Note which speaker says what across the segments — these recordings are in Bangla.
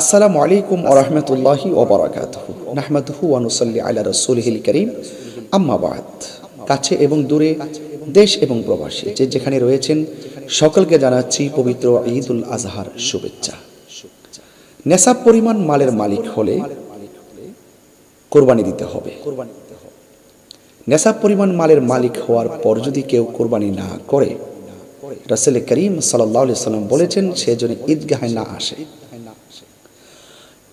Speaker 1: আসসালামু আলাইকুম ওরহমতুল্লাহি ওবরাকাতুহু নাহমাদুহু রাসূলিহিল করিম। আম্মা বাদ। কাছে এবং দূরে, দেশ এবং প্রবাসী যে যেখানে রয়েছেন, সকলকে জানাচ্ছি পবিত্র ঈদুল আজহার শুভেচ্ছা। নেশাব পরিমাণ মালের মালিক হলে কোরবানি দিতে হবে। নেশাব পরিমাণ মালের মালিক হওয়ার পর যদি কেউ কোরবানি না করে, রাসেল করিম সাল্লাহ সাল্লাম বলেছেন, সে যেন ঈদগাহে না আসে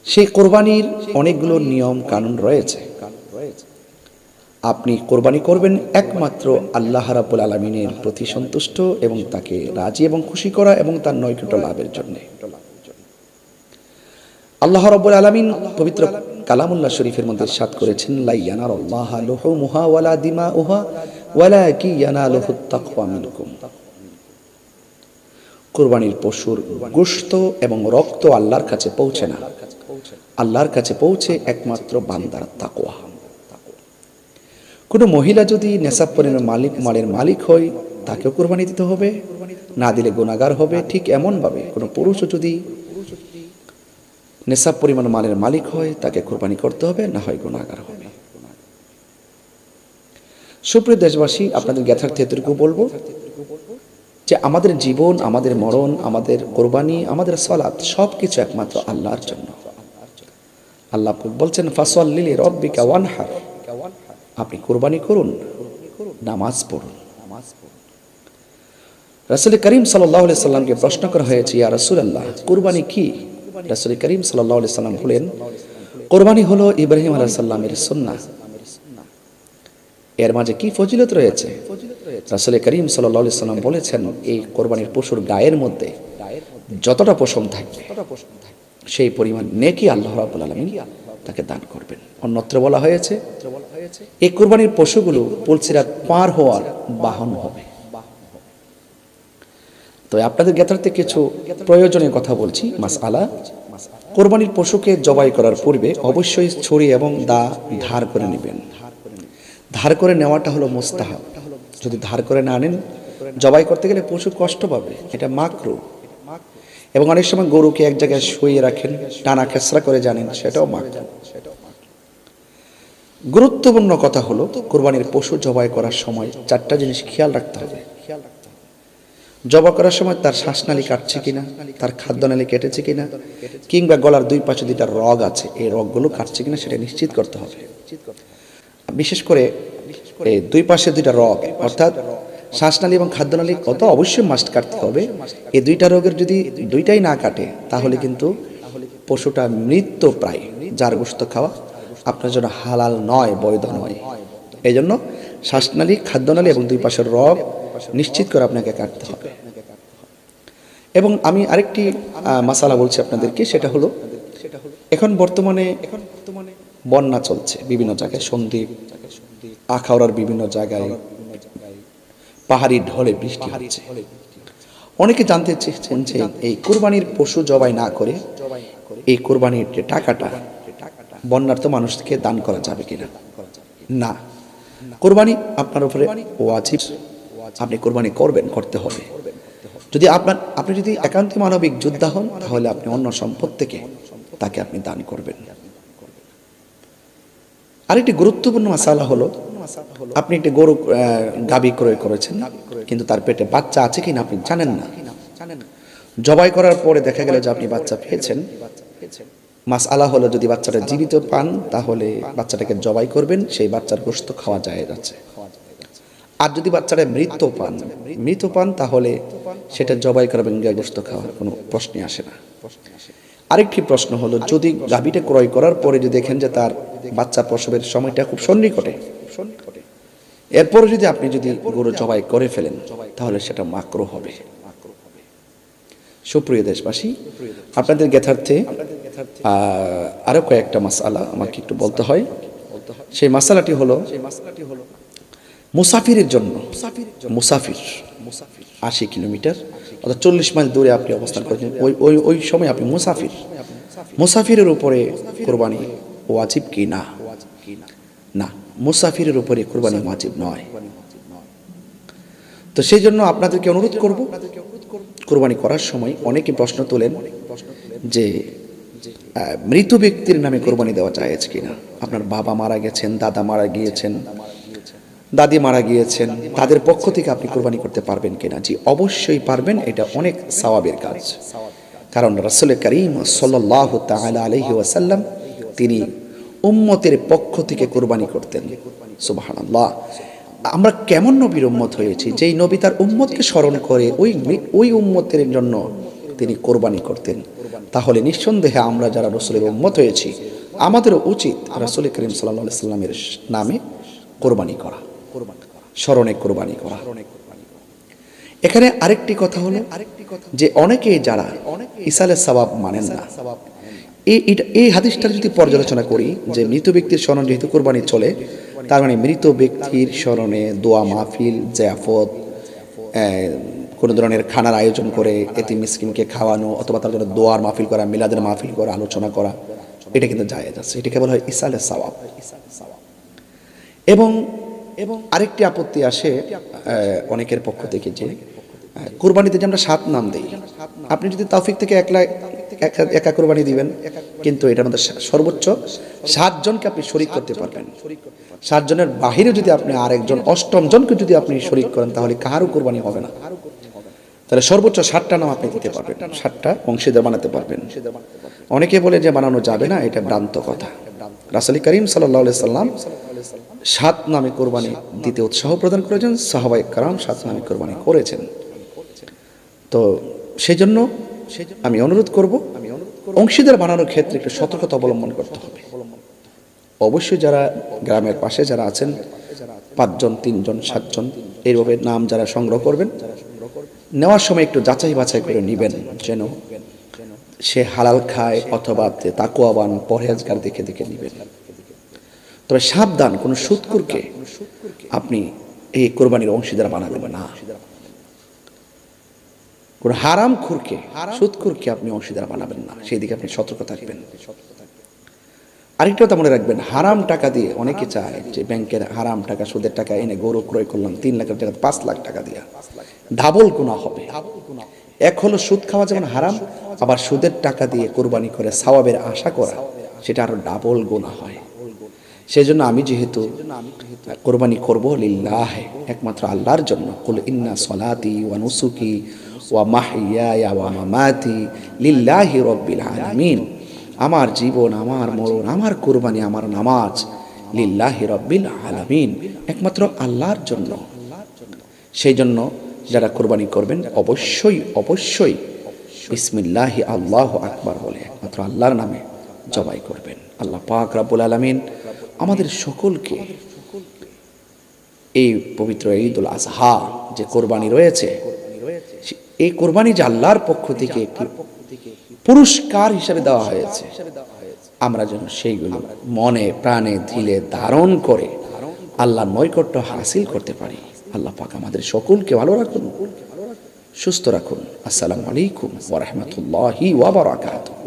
Speaker 1: সেই কোরবানির অনেকগুলো নিয়ম, কানুন রয়েছে। আপনি কোরবানি করবেন একমাত্র আল্লাহ রাবুল আলমিনের প্রতি সন্তুষ্ট এবং তাকে রাজি এবং খুশি করা এবং তার নৈকট্য লাভের জন্য। আল্লাহ রব্বুল আলমিন পবিত্র কালামুল্লাহ শরীফের মধ্যে সাত করেছেন লাইয়ানার আল্লাহ লোহ মুহা ওয়ালা দিমা উহা ওয়ালা কি ইয়ানা লোহ কোরবানির পশুর গোশত এবং রক্ত আল্লাহর কাছে পৌঁছে না। আল্লাহর কাছে পৌঁছে একমাত্র বান্দার তাকওয়া। কোনো মহিলা যদি নেশাব পরিমাণ মালিক, মালের মালিক হয়, তাকেও কোরবানি দিতে হবে। না দিলে গুণাগার হবে, ঠিক এমনভাবে কোনো পুরুষও যদি নেশাব পরিমাণ মালের মালিক হয়, তাকে কোরবানি করতে হবে, না হয় গুণাগার হবে। সুপ্রিয় দেশবাসী, আপনাদের জ্ঞাতার্থে এতটুকু বলব যে আমাদের জীবন, আমাদের মরণ, আমাদের কোরবানি, আমাদের সলাৎ সব কিছু একমাত্র আল্লাহর জন্য। আল্লাহ বলছেন ফাসল্লিলি রব্বিকা ওয়ানহার। আপনি কোরবানি করুন, নামাজ পড়ুন। রাসুল করিম সাল্লাহ সাল্লামকে প্রশ্ন করা হয়েছে, ইয়া রাসুল আল্লাহ কোরবানি কি? রাসুল করিম সাল্লাহ সাল্লাম বলেন, কোরবানি হলো ইব্রাহিম আলাহ সাল্লামের সন্না এর মাঝে কি ফজিলত রয়েছে? রাসুল করিম সাল্লাহ সাল্লাম বলেছেন, এই কোরবানির পশুর গায়ের মধ্যে যতটা পশম থাকবে সেই পরিমাণ নেকি আল্লাহ রাবুল আলমিন তাকে দান করবেন। অন্যত্র বলা হয়েছে এই কোরবানির পশুগুলো পুলসিরাত পার হওয়ার বাহন হবে। তো আপনাদের জ্ঞাতার্থে কিছু প্রয়োজনীয় কথা বলছি মাস আলা কোরবানির পশুকে জবাই করার পূর্বে অবশ্যই ছুরি এবং দা ধার করে নেবেন। ধার করে নেওয়াটা হলো মোস্তাহাব। যদি ধার করে না আনেন জবাই করতে গেলে পশু কষ্ট পাবে, এটা মাকরু। এবং অনেক সময় গরুকে এক জায়গায় শুয়ে রাখেন, টানা খেসরা করে জানেন সেটাও মাকরু গুরুত্বপূর্ণ কথা হলো, কোরবানির পশু জবাই করার সময় চারটা জিনিস খেয়াল রাখতে হবে। জবা করার সময় তার শ্বাসনালী কাটছে কিনা, তার খাদ্যনালী কেটেছে কিনা, কিংবা গলার দুই পাশে দুইটা রগ আছে, এই রগগুলো কাটছে কিনা সেটা নিশ্চিত করতে হবে। বিশেষ করে দুই পাশে দুইটা রগ, অর্থাৎ শ্বাসনালী এবং খাদ্যনালী কত অবশ্যই মাস্ট কাটতে হবে। এই দুইটা রোগের যদি দুইটাই না কাটে, তাহলে কিন্তু পশুটা মৃত্যু প্রায়, যার গোস্ত খাওয়া আপনার জন্য হালাল নয়, বৈধ নয়। এই জন্য শ্বাসনালী, খাদ্যনালী এবং দুই পাশের রব নিশ্চিত করে আপনাকে কাটতে হবে। এবং আমি আরেকটি মশালা বলছি আপনাদেরকে, সেটা হলো এখন বর্তমানে এখন বর্তমানে বন্যা চলছে বিভিন্ন জায়গায়, সন্দ্বীপ, আখাউড়ার বিভিন্ন জায়গায় পাহাড়ি ঢলে বৃষ্টি হচ্ছে। অনেকে জানতে চেয়েছেন যে এই কোরবানির পশু জবাই না করে এই কোরবানির যে টাকাটা বন্যার্থ মানুষকে দান করা যাবে কিনা? না। কোরবানি আপনার উপরে ওয়াজিব। আপনি কোরবানি করবেন করতে হবে। যদি আপনার আপনি যদি একান্ত মানবিক যোদ্ধা হন তাহলে আপনি অন্য সম্পদ থেকে তাকে আপনি দান করবেন। আরেকটি গুরুত্বপূর্ণ মশালা হলো আপনি একটি গরু গাবি ক্রয় করেছেন কিন্তু তার পেটে বাচ্চা আছে কিনা আপনি জানেন না? জবাই করার পরে দেখা গেল যে আপনি বাচ্চা পেয়েছেন। মাস আলা হলো যদি বাচ্চাটা জীবিত পান তাহলে বাচ্চাটাকে জবাই করবেন সেই বাচ্চার গোস্ত খাওয়া যায় যাচ্ছে আর যদি বাচ্চাটা মৃত পান মৃত পান তাহলে সেটা জবাই করবেন গোস্ত খাওয়ার কোনো প্রশ্নই আসে না। আরেকটি প্রশ্ন হলো যদি গাভীটা ক্রয় করার পরে যদি দেখেন যে তার বাচ্চা প্রসবের সময়টা খুব সন্নিকটে এরপরে যদি আপনি যদি গরু জবাই করে ফেলেন, তাহলে সেটা মাকরো হবে। সুপ্রিয় দেশবাসী, আপনাদের জ্ঞাতার্থে আরও কয়েকটা মাসালা আমাকে একটু বলতে হয়। সেই মাসালাটি হলো মুসাফিরের জন্য। মুসাফির আশি কিলোমিটার অর্থাৎ চল্লিশ মাইল দূরে আপনি অবস্থান করেছেন। ওই ওই ওই সময় আপনি মুসাফির। মুসাফিরের উপরে কোরবানি ওয়াজিব কি না? না। মুসাফিরের উপরে কোরবানি ওয়াজিব নয়। তো সেই জন্য আপনাদেরকে অনুরোধ করব, কোরবানি করার সময় অনেকে প্রশ্ন তোলেন যে মৃত ব্যক্তির নামে কোরবানি দেওয়া যায় কিনা? আপনার বাবা মারা গেছেন, দাদা মারা গিয়েছেন, দাদি মারা গিয়েছেন, তাদের পক্ষ থেকে আপনি কোরবানি করতে পারবেন কিনা? জি, অবশ্যই পারবেন, এটা অনেক সওয়াবের কাজ। কারণ রাসূল করিম সাল্লাল্লাহু তাআলা আলাইহি ওয়াসাল্লাম তিনি উম্মতের পক্ষ থেকে কোরবানি করতেন। সুবহানাল্লাহ। আমরা কেমন নবীর উম্মত হয়েছি? যেই নবী তার উম্মতকে স্মরণ করে ওই ওই উম্মতের জন্য তিনি কোরবানি করতেন। তাহলে নিঃসন্দেহে আমরা যারা রসুলের উম্মত হয়েছি, আমাদেরও উচিত রাসূল করিম আলাইহি সাল্লামের নামে কোরবানি করা, স্মরণে কোরবানি করা। এখানে আরেকটি কথা হলো আরেকটি কথা যে অনেকে যারা ইসালের সবাব মানেন না এই হাদিসটা যদি পর্যালোচনা করি যে মৃত ব্যক্তির স্মরণ যেহেতু কোরবানি চলে, তার মানে মৃত ব্যক্তির স্মরণে দোয়া মাহফিল জাফত কোনো ধরনের খানার আয়োজন করে এতি মিসকিনকে খাওয়ানো অথবা তার জন্য দোয়ার মাহফিল করা, মিলাদের মাহফিল করা, আলোচনা করা, এটা কিন্তু জায়েজ আছে। এটা কেবল হয় ইসালের সওয়াব। এবং এবং আরেকটি আপত্তি আসে অনেকের পক্ষ থেকে যে কোরবানিতে যে আমরা সাত নাম দিই, আপনি যদি তাফিক থেকে একলা একা কোরবানি দিবেন। কিন্তু এটার মধ্যে সর্বোচ্চ সাতজনকে আপনি শরিক করতে পারবেন। সাতজনের বাহিরে যদি আপনি আরেকজন অষ্টম জনকে যদি আপনি শরিক করেন তাহলে কারও কোরবানি হবে না। তাহলে সর্বোচ্চ ষাটটা নাম আপনি দিতে পারবেন। ষাটটা অংশীদার বানাতে পারবেন। অনেকে বলে যে বানানো যাবে না এটা ভ্রান্ত কথা। রাসালি করিম সাল্লাহ সাল্লাম সাত নামে কোরবানি দিতে উৎসাহ প্রদান করেছেন। সাহাবাই কারাম সাত নামে কোরবানি করেছেন। তো সেই জন্য আমি অনুরোধ করব, অংশীদার বানানোর ক্ষেত্রে একটু সতর্কতা অবলম্বন করতে হবে। অবশ্যই যারা গ্রামের পাশে যারা আছেন, পাঁচজন, তিনজন, সাতজন, এইভাবে নাম যারা সংগ্রহ করবেন, নেওয়ার সময় একটু যাচাই বাছাই করে নেবেন যেন সে হালাল খায় অথবা তাকুয়াবান, পরহেজগার দেখে দেখে নেবেন। তবে সাবধান, কোনো সুৎকুরকে আপনি এই কোরবানির অংশীদার বানাবেন না। কোন হারাম খুরকে, সুদ খুরকে আপনি অংশীদার বানাবেন না। সেই দিকে আপনি সতর্ক থাকবেন আরেকটা কথা মনে রাখবেন, হারাম টাকা দিয়ে অনেকে চায় যে ব্যাংকের হারাম টাকা, সুদের টাকা এনে গরু ক্রয় করলাম, তিন লাখের টাকা, পাঁচ লাখ টাকা দিয়া। ডাবল গুণা হবে। এক হলো সুদ খাওয়া যেমন হারাম, আবার সুদের টাকা দিয়ে কোরবানি করে সওয়াবের আশা করা, সেটা আরও ডাবল গুণা হয়। সেই জন্য আমি যেহেতু কোরবানি করব লিল্লাহ, একমাত্র আল্লাহর জন্য। কুল ইন্না সলাতি ওয়া নুসুকি ওয়া ওয়া মামাতি লিল্লাহি রব্বিল আলামিন। আমার জীবন, আমার মরণ, আমার কোরবানি, আমার নামাজ লিল্লাহি রব্বিল আলামিন। একমাত্র আল্লাহর জন্য। সেই জন্য যারা কোরবানি করবেন, অবশ্যই অবশ্যই বিসমিল্লাহি আল্লাহ আকবার বলে একমাত্র আল্লাহর নামে জবাই করবেন। আল্লাহ পাক রাব্বুল আলামিন আমাদের সকলকে এই পবিত্র ঈদুল আজহা যে কোরবানি রয়েছে এই কোরবানি যে আল্লাহর পক্ষ থেকে একটি পুরস্কার হিসাবে দেওয়া হয়েছে। আমরা যেন সেইগুলো মনে প্রাণে দিলে ধারণ করে আল্লাহর নৈকট্য হাসিল করতে পারি। আল্লাহ পাক আমাদের সকলকে ভালো রাখুন সুস্থ রাখুন। আসসালামু আলাইকুম ওয়া রাহমাতুল্লাহি ওয়া বারাকাতুহু।